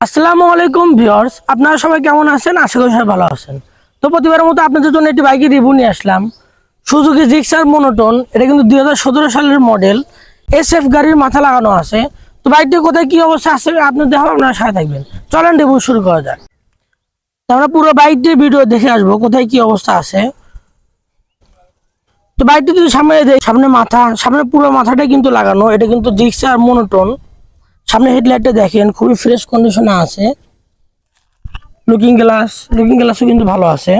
আসসালামু আলাইকুম ভিউয়ার্স, আপনারা সবাই কেমন আছেন? আশা করি সবাই ভালো আছেন। তো প্রতিবারের মতো আপনাদের জন্য একটি বাইকের রিভিউ নিয়ে আসলাম। সুজুকি জিক্সার মনোটন এটা কিন্তু দুই হাজার সতেরো সালের মডেল এস এফ গাড়ির মাথা লাগানো আছে। তো বাইকটি কোথায় কি অবস্থা আছে আপনার দেখাবো, আপনারা সাথে থাকবেন। চলেন রিভিউ শুরু করা যাক। আমরা পুরো বাইকটির ভিডিও দেখে আসব, কোথায় কি অবস্থা আছে। তো বাইকটি যদি সামনে দেখ সামনে মাথা সামনে পুরো মাথাটাই কিন্তু লাগানো, এটা কিন্তু জিক্সার মনোটন সামনে হেডলাইটটা দেখেন, খুবই ফ্রেশ কন্ডিশনে আছে। লুকিং গ্লাস লুকিং গ্লাসও কিন্তু ভালো আছে।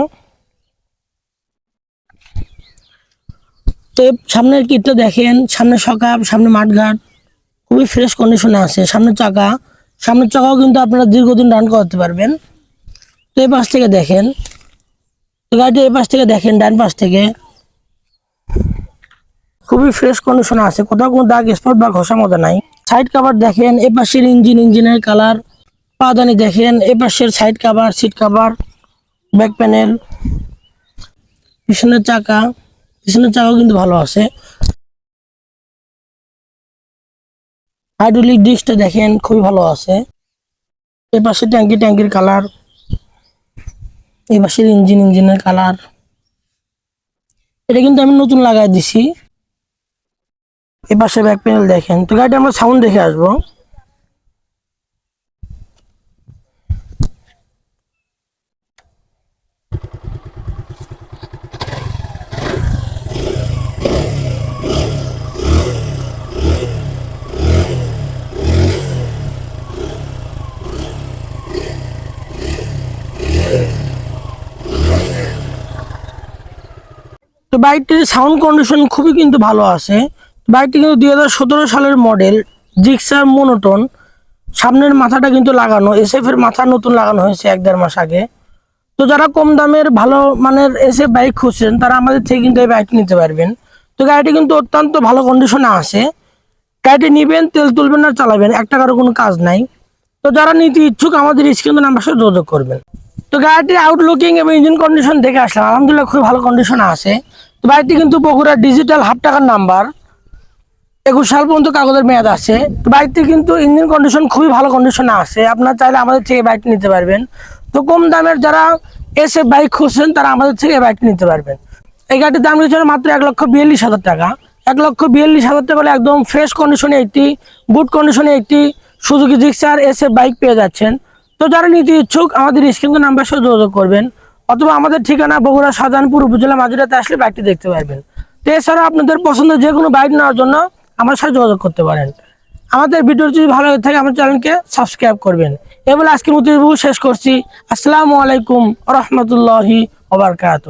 তো সামনের কিটটা দেখেন, সামনে সকাপ, সামনে মাঠঘাট, খুবই ফ্রেশ কন্ডিশনে আছে সামনের চাকা। সামনের চাকাও কিন্তু আপনারা দীর্ঘদিন রান করতে পারবেন। তো এই পাশ থেকে দেখেন তো গাড়িটা এই পাশ থেকে দেখেন, ডান পাশ থেকে। খুবই ফ্রেশ কন্ডিশনে আছে, কোথাও কোনো দাগ স্পট বা ঘষা মতো নাই। সাইড কাভার দেখেন, এ পাশের ইঞ্জিন, ইঞ্জিনের কালার পাদানি দেখেন, এ পাশের side cover seat cover back panel পিছনের চাকা, পিছনের চাকাও কিন্তু ভালো আছে। হাইড্রোলিক ডিস্কটা দেখেন, খুবই ভালো আছে। এ পাশে ট্যাঙ্কি, ট্যাঙ্কির কালার এই পাশের ইঞ্জিন, ইঞ্জিনের কালার এটা কিন্তু আমি নতুন লাগাই দিছি। এই পাশে ব্যাক প্যানেল দেখেন। তো গাড়িটা আমরা সাউন্ড দেখে আসব। তো বাইকটির সাউন্ড কন্ডিশন খুবই কিন্তু ভালো আছে। বাইকটি কিন্তু দুই হাজার সতেরো সালের মডেল, জিক্সার মোনোটন। সামনের মাথাটা কিন্তু লাগানো এসএফ এর মাথা নতুন লাগানো হয়েছে এক দেড় মাস আগে। তো যারা কম দামের ভালো মানের এসএফ বাইক খুঁজছেন, তারা আমাদের থেকে কিন্তু এই বাইক নিতে পারবেন। তো গাড়িটি কিন্তু অত্যন্ত ভালো কন্ডিশনে আছে। গাড়িটি নিবেন, তেল তুলবেন আর চালাবেন, এক টাকারও কোনো কাজ নাই। তো যারা নিতে ইচ্ছুক, আমাদের স্ক্রিন নাম্বার সাথে যোগাযোগ করবেন। তো গাড়িটির আউটলুকিং এবং ইঞ্জিন কন্ডিশন দেখে আসলাম। আলহামদুলিল্লাহ খুব ভালো কন্ডিশনে আছে। তো বাইকটি কিন্তু বগুড়া ডিজিটাল হাফ টাকার নাম্বার একুশ সাল পর্যন্ত কাগজের মেয়াদ আছে। বাইকটি কিন্তু ইঞ্জিন কন্ডিশন খুবই ভালো কন্ডিশনে আছে। আপনার চাইলে আমাদের থেকে বাইকটি নিতে পারবেন। তো কম দামের যারা এসে বাইক খুঁজছেন, তারা আমাদের থেকে এই বাইকটি নিতে পারবেন। এই গাড়ির দাম রয়েছে মাত্র এক লক্ষ বিয়াল্লিশ হাজার টাকা। এক লক্ষ বিয়াল্লিশ হাজার টাকা হলে একদম ফ্রেশ কন্ডিশনে একটি গুড কন্ডিশনে একটি সুজুকি জিক্সার এসে বাইক পেয়ে যাচ্ছেন। তো যারা নিতে ইচ্ছুক, আমাদের স্ক্রিন নাম্বার সাথে যোগাযোগ করবেন। অথবা আমাদের ঠিকানা বগুড়া শাহজাহানপুর উপজেলা মাজুরাতে আসলে বাইকটি দেখতে পারবেন। তো এছাড়া আপনাদের পছন্দের যে কোনো বাইক নেওয়ার জন্য আমার সাথে যোগাযোগ করতে পারেন। আমাদের ভিডিও যদি ভালো লাগে থাকে, আমার চ্যানেলকে সাবস্ক্রাইব করবেন। এবার আজকের মতো শেষ করছি। আসসালামু আলাইকুম রহমতুল্লাহি ওবরকাত